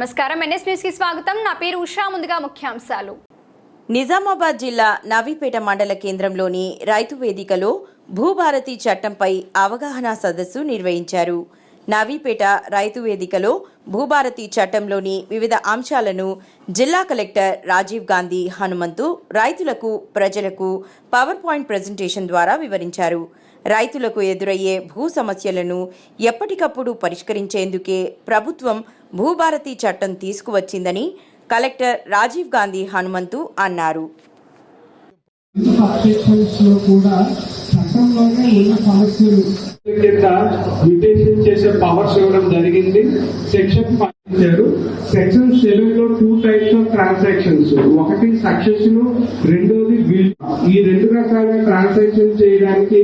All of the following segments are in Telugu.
నమస్కారం. ఎన్ఎస్ న్యూస్కి స్వాగతం. నా పేరు ఉషా. ముందుగా ముఖ్యాంశాలు. నిజామాబాద్ జిల్లా నవీపేట మండల కేంద్రంలోని రైతు వేదికలో భూభారతి చట్టంపై అవగాహన సదస్సు నిర్వహించారు. నవీపేట రైతు వేదికలో భూభారతి చట్టంలోని వివిధ అంశాలను జిల్లా కలెక్టర్ రాజీవ్ గాంధీ హనుమంతు రైతులకు ప్రజలకు పవర్ పాయింట్ ప్రజెంటేషన్ ద్వారా వివరించారు. రైతులకు ఎదురయ్యే భూ సమస్యలను ఎప్పటికప్పుడు పరిష్కరించేందుకే ప్రభుత్వం భూభారతి చట్టం తీసుకువచ్చిందని కలెక్టర్ రాజీవ్ గాంధీ హనుమంతు అన్నారు. అబ్జెక్షన్స్లో కూడా చట్టంలోనే ఉన్న సమస్యలు. కింద మ్యూటేషన్ చేసే పవర్స్ ఇవ్వడం జరిగింది. సెక్షన్ పాటించారు సెక్షన్ సెవెన్లో టూ టైప్స్ ఆఫ్ ట్రాన్సాక్షన్స్ ఒకటి సక్సెషన్ రెండోది బిల్ ఈ రెండు రకాల ట్రాన్సాక్షన్ చేయడానికి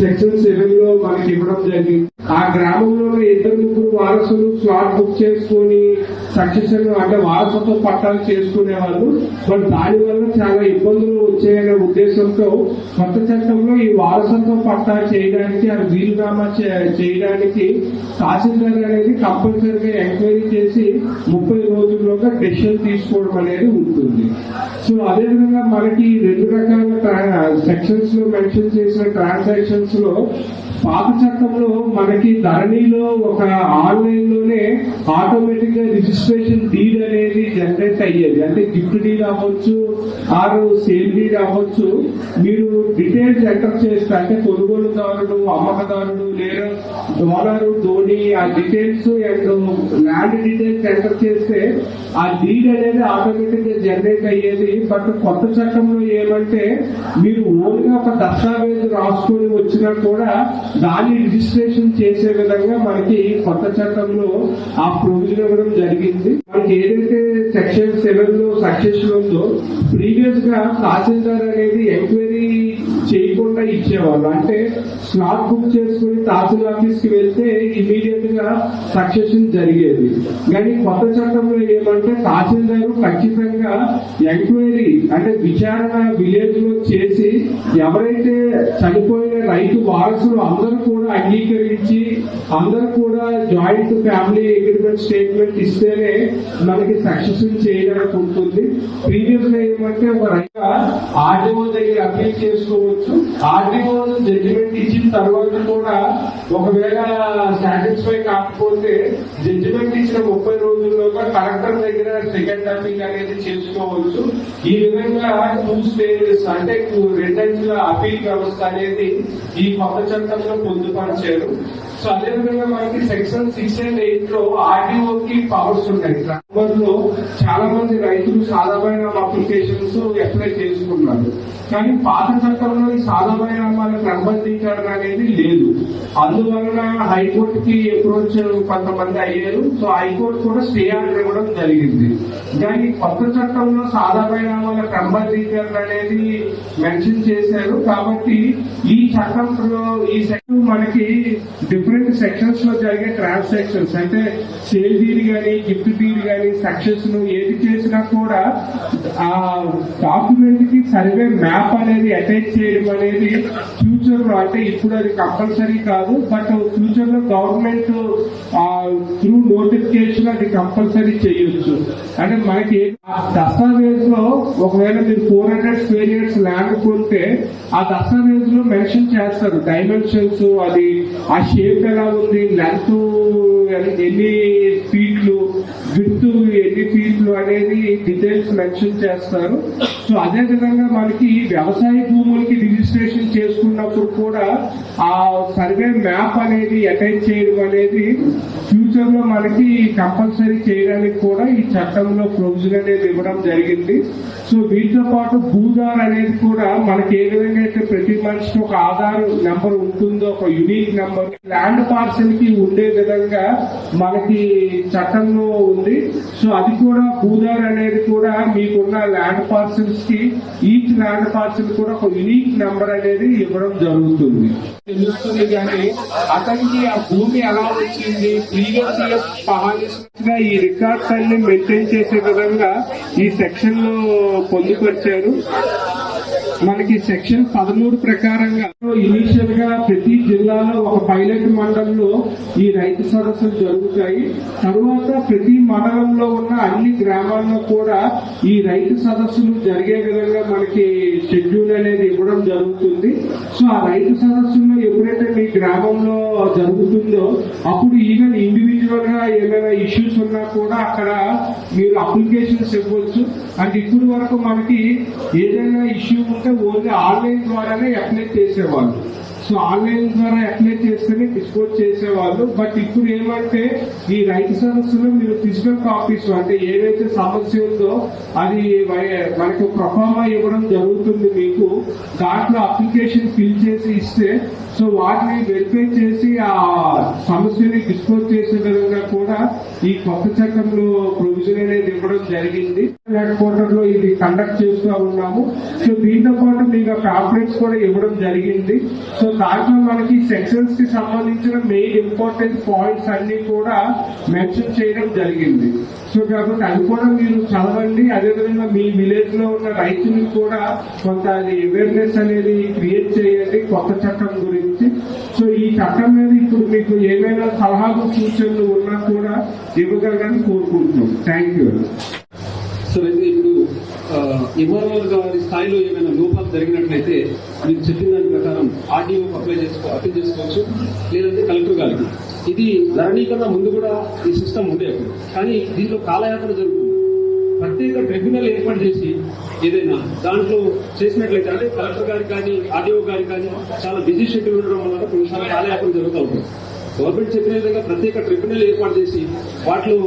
సెక్షన్ సెవెన్లో మనకి ఇవ్వడం జరిగింది. ఆ గ్రామంలో ఇద్దరు ముగ్గురు వారసులు స్లాట్ బుక్ చేసుకొని సక్సెషన్ అంటే వారసత్వ పట్టాలు చేసుకునేవాళ్ళు. బట్ దాని వల్ల చాలా ఇబ్బందులు వచ్చాయనే ఉద్దేశంతో కొత్త చట్టంలో ఈ వారసత్వ పట్టా చేయడానికి అది వీలునామా చే- చేయడానికి తహసీల్దార్ అనేది కంపల్సరీగా ఎంక్వైరీ చేసి ముప్పై రోజుల్లోగా డెసిషన్ తీసుకోవడం అనేది ఉంటుంది. సో అదేవిధంగా మనకి రెండు రకాల సెక్షన్స్లో మెన్షన్ చేసిన ట్రాన్సాక్షన్స్లో పాత చట్టంలో మనకి ధరణిలో ఒక ఆన్లైన్లోనే ఆటోమేటిక్గా రిజిస్ట్రేషన్ డీడ్ అయ్యేది. అంటే గిఫ్ట్ డీడ్ అవ్వచ్చు ఆరు సేల్ డీడ్ అవ్వచ్చు మీరు డీటెయిల్స్ ఎంటర్ చేస్తే అంటే కొనుగోలుదారుడు అమ్మకదారుడు లేదా డోనరు ధోని ఆ details and land details enter చేస్తే ఆ డీడ్ అనేది ఆటోమేటిక్గా జనరేట్ అయ్యేది. బట్ కొత్త చట్టంలో ఏమంటే మీరు ఓన్గా ఒక దస్తావేజ్ రాసుకొని వచ్చినా కూడా దాన్ని రిజిస్ట్రేషన్ చేసే విధంగా మనకి కొత్త చట్టంలో ఆ ప్రొవిజన్ ఇవ్వడం జరిగింది. మనకి ఏదైతే సెక్షన్ సెవెన్లో సక్సెషన్లో ప్రీవియస్గా తహసీల్దార్ అనేది ఎంక్వైరీ చేయకుండా ఇచ్చేవాళ్ళు. అంటే స్లాట్ బుక్ చేసుకుని తహసీల్ ఆఫీస్కి వెళ్తే ఇమీడియట్గా సక్సెషన్ జరిగేది. కానీ కొత్త చట్టంలో ఏమంటే తహసీల్దారు ఖచ్చితంగా ఎంక్వైరీ అంటే విచారణ విలేజ్లో చేసి ఎవరైతే చనిపోయిన రైతు వారసులు అందరూ కూడా అంగీకరించి అందరూ కూడా జాయింట్ ఫ్యామిలీ అగ్రిమెంట్ స్టేట్మెంట్ ఇస్తేనే మనకి సక్సెషన్ చేయడానికి ఉంటుంది ప్రీవియస్గా ఏమంటే ఒక రైతు ఆర్డీఓ దగ్గర అప్పీల్ చేసుకోవచ్చు. ఆర్డీఓ జడ్జిమెంట్ ఇచ్చిన తర్వాత కూడా ఒకవేళ సాటిస్ఫై కాకపోతే కాకపోతే జడ్జిమెంట్ ఇచ్చిన ముప్పై రోజుల్లోగా కలెక్టర్ దగ్గర సెకండ్ అపీల్ అనేది చేసుకోవచ్చు. ఈ విధంగా టూ స్టేజెస్ అంటే రెండంచుల అపీల్ వ్యవస్థ అనేది ఈ కొత్త చట్టంలో పొందుపరిచారు. సో అదే విధంగా మనకి సెక్షన్ సిక్స్ అండ్ ఎయిట్లో ఆర్డీఓకి పవర్స్ ఉంటాయి ట్రాన్స్ఫర్లో చాలా మంది రైతులు సాధారణ అప్లికేషన్స్ అప్లై చేసుకున్నారు. కానీ పాత చట్టంలో ఈ సాధారణ క్రమబద్ధీకరణ అనేది లేదు. అందువలన హైకోర్టుకి అప్రోచ్ కొంతమంది అయ్యారు సో హైకోర్టు కూడా స్టే ఆర్డర్ ఇవ్వడం జరిగింది. దానికి కొత్త చట్టంలో సాధారణ క్రమబద్ధీకరణ అనేది మెన్షన్ చేశారు. కాబట్టి ఈ చట్టంలో ఈ సెక్షన్ మనకి డిఫరెంట్ సెక్షన్స్లో జరిగే ట్రాన్సాక్షన్స్ అంటే సేల్ డీల్ కానీ గిఫ్ట్ డీల్ కానీ సక్సెస్ ఏది చేసినా కూడా ఆ డాక్యుమెంట్కి సర్వే మ్యాప్ అనేది అటాచ్ చేయడం అనేది ఫ్యూచర్లో అంటే ఇప్పుడు అది కంపల్సరీ కాదు బట్ ఫ్యూచర్లో గవర్నమెంట్ త్రూ నోటిఫికేషన్ అది కంపల్సరీ చేయొచ్చు. అంటే మనకి ఆ దస్తావేజ్లో ఒకవేళ మీరు four hundred square yards land కొంటే ఆ దస్తావేజ్లో మెన్షన్ చేస్తారు డైమెన్షన్స్ అది ఆ షేప్ ఎలా ఉంది లెంత్ ఎన్ని ఫీట్లు విత్ ఎన్ని ఫీట్లు అనేది డీటెయిల్స్ మెన్షన్ చేస్తారు. సో అదే విధంగా మనకి వ్యవసాయ భూములకి రిజిస్ట్రేషన్ చేసుకున్నప్పుడు కూడా ఆ సర్వే మ్యాప్ అనేది అటాచ్ చేయడం అనేది ఫ్యూచర్లో మనకి కంపల్సరీ చేయడానికి కూడా ఈ చట్టంలో ప్రొవిజన్ అనేది ఇవ్వడం జరిగింది. సో వీటితో పాటు భూదార్ అనేది కూడా మనకి ఏ విధంగా అయితే ప్రతి మనిషికి ఒక ఆధార్ నెంబర్ ఉంటుందో ఒక యునిక్ నెంబర్ ల్యాండ్ పార్సల్కి ఉండే విధంగా మనకి చట్టంలో ఉంది. సో అది కూడా భూదార్ అనేది కూడా మీకున్న ల్యాండ్ పార్సల్స్కి ఈచ్ ల్యాండ్ పార్సల్ కూడా ఒక యునిక్ నెంబర్ అనేది ఇవ్వడం జరుగుతుంది. తెలుస్తుంది కానీ అతనికి ఆ భూమి ఎలా వచ్చింది? ఫ్రీగా ఇయర్గా ఈ రికార్డ్స్ అన్ని మెయింటైన్ చేసే విధంగా ఈ సెక్షన్లో పొందుపరిచారు. మనకి సెక్షన్ పదమూడు ప్రకారంగా ఇనీషియల్గా ప్రతి జిల్లాలో ఒక పైలట్ మండలంలో ఈ రైతు సదస్సులు జరుగుతాయి. తరువాత ప్రతి మండలంలో ఉన్న గ్రామాల్లో కూడా ఈ రైతు సదస్సులు జరిగే విధంగా మనకి షెడ్యూల్ అనేది ఇవ్వడం జరుగుతుంది. సో ఆ రైతు సదస్సుల్లో ఎప్పుడైతే మీ గ్రామంలో జరుగుతుందో అప్పుడు ఈవెన్ ఇండివిజువల్గా ఏమైనా ఇష్యూస్ ఉన్నా కూడా అక్కడ మీరు అప్లికేషన్స్ ఇవ్వచ్చు. అండ్ ఇప్పుడు వరకు మనకి ఏదైనా ఇష్యూ ఉంటే ఓన్లీ ఆన్లైన్ ద్వారానే అప్లై చేసేవాళ్ళు. సో ఆన్లైన్ ద్వారా అప్లై చేస్తేనే డిస్పోజ్ చేసేవాళ్ళు. బట్ ఇప్పుడు ఏమంటే ఈ రైతు సదస్సులో మీరు ఫిజికల్ కాపీస్ అంటే ఏదైతే సమస్య ఉందో అది మనకు ప్రఫామా ఇవ్వడం జరుగుతుంది మీకు. దాంట్లో అప్లికేషన్ ఫిల్ చేసి ఇస్తే సో వాటిని వెరిఫై చేసి ఆ సమస్యని డిస్పోజ్ చేసే విధంగా కూడా ఈ కొత్త చట్టంలో ప్రొవిజన్ అనేది ఇవ్వడం జరిగింది. హెడ్ క్వార్టర్లో ఇది కండక్ట్ చేస్తూ ఉన్నాము. సో దీంతో పాటు మీకు పాంప్లెట్స్ కూడా ఇవ్వడం జరిగింది. సో దాంట్లో మనకి సెక్షన్స్కి సంబంధించిన మెయిన్ ఇంపార్టెంట్ పాయింట్స్ అన్ని కూడా మెన్షన్ చేయడం జరిగింది. సో కాబట్టి అది కూడా మీరు చదవండి. అదేవిధంగా మీ విలేజ్లో ఉన్న రైతులకు కూడా కొంత అవేర్నెస్ అనేది క్రియేట్ చేయండి కొత్త చట్టం గురించి. సో ఈ చట్టం మీద ఇప్పుడు మీకు ఏమైనా సలహాలు సూచనలు ఉన్నా కూడా ఇవ్వగలరని కోరుకుంటున్నాం. థ్యాంక్ యూ సో అయితే ఇప్పుడు ఎంఆర్ఓ గారి స్థాయిలో ఏమైనా లోపాలు జరిగినట్లయితే మీరు చెప్పిన దాని ప్రకారం ఆర్డీఓ అప్లై చేసుకో అప్లై చేసుకోవచ్చు. లేదంటే కలెక్టర్ గారికి. ఇది ధరణి కన్నా ముందు కూడా ఈ సిస్టమ్ ఉండే కానీ దీంట్లో కాలయాపన జరుగుతుంది. ప్రత్యేక ట్రిబ్యునల్ ఏర్పాటు చేసి ఏదైనా దాంట్లో చేసినట్లయితే అంటే కలెక్టర్ గారికి కానీ ఆర్డీఓ గారికి కానీ చాలా బిజీ షెడ్యూల్ ఉండడం వల్ల కొన్నిసార్లు కాలయాపన జరుగుతూ ఉంటుంది. గవర్నమెంట్ చెప్పిన విధంగా ప్రత్యేక ట్రిబ్యునల్ ఏర్పాటు చేసి వాటిలో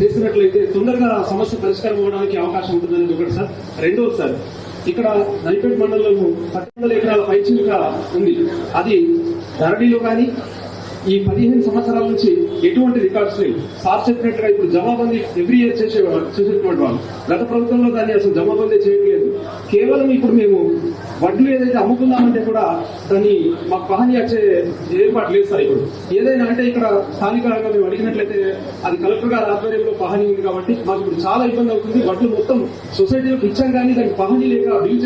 చేసినట్లయితే తొందరగా సమస్య పరిష్కారం అవ్వడానికి అవకాశం ఉంటుందని ఒకటి సార్. రెండోది సార్ ఇక్కడ నైపేట్ మండలంలో పది వందల ఎకరాల పైచిలుక ఉంది. అది ధరణిలో కానీ ఈ పదిహేను సంవత్సరాల నుంచి ఎటువంటి రికార్డ్స్ లేవు. సార్ చెప్పినట్టుగా ఇప్పుడు జమాబందీ ఎవ్రీ ఇయర్ చేసే చేసేటువంటి వాళ్ళు. గత ప్రభుత్వంలో దాన్ని అసలు జమాబందీ చేయట్లేదు. కేవలం ఇప్పుడు మేము వడ్లు ఏదైతే అమ్ముకుందామంటే కూడా దాన్ని మాకు పహాని వచ్చే ఏర్పాటు లేదు సార్ ఇప్పుడు. ఏదైనా అంటే ఇక్కడ స్థానికంగా మేము అడిగినట్లయితే అది కలెక్టర్ గారి ఆధ్వర్యంలో పహాని ఉంది కాబట్టి మాకు ఇప్పుడు చాలా ఇబ్బంది అవుతుంది. వడ్లు మొత్తం సొసైటీలకు ఇచ్చాం కానీ దానికి పహాని లేక డీల్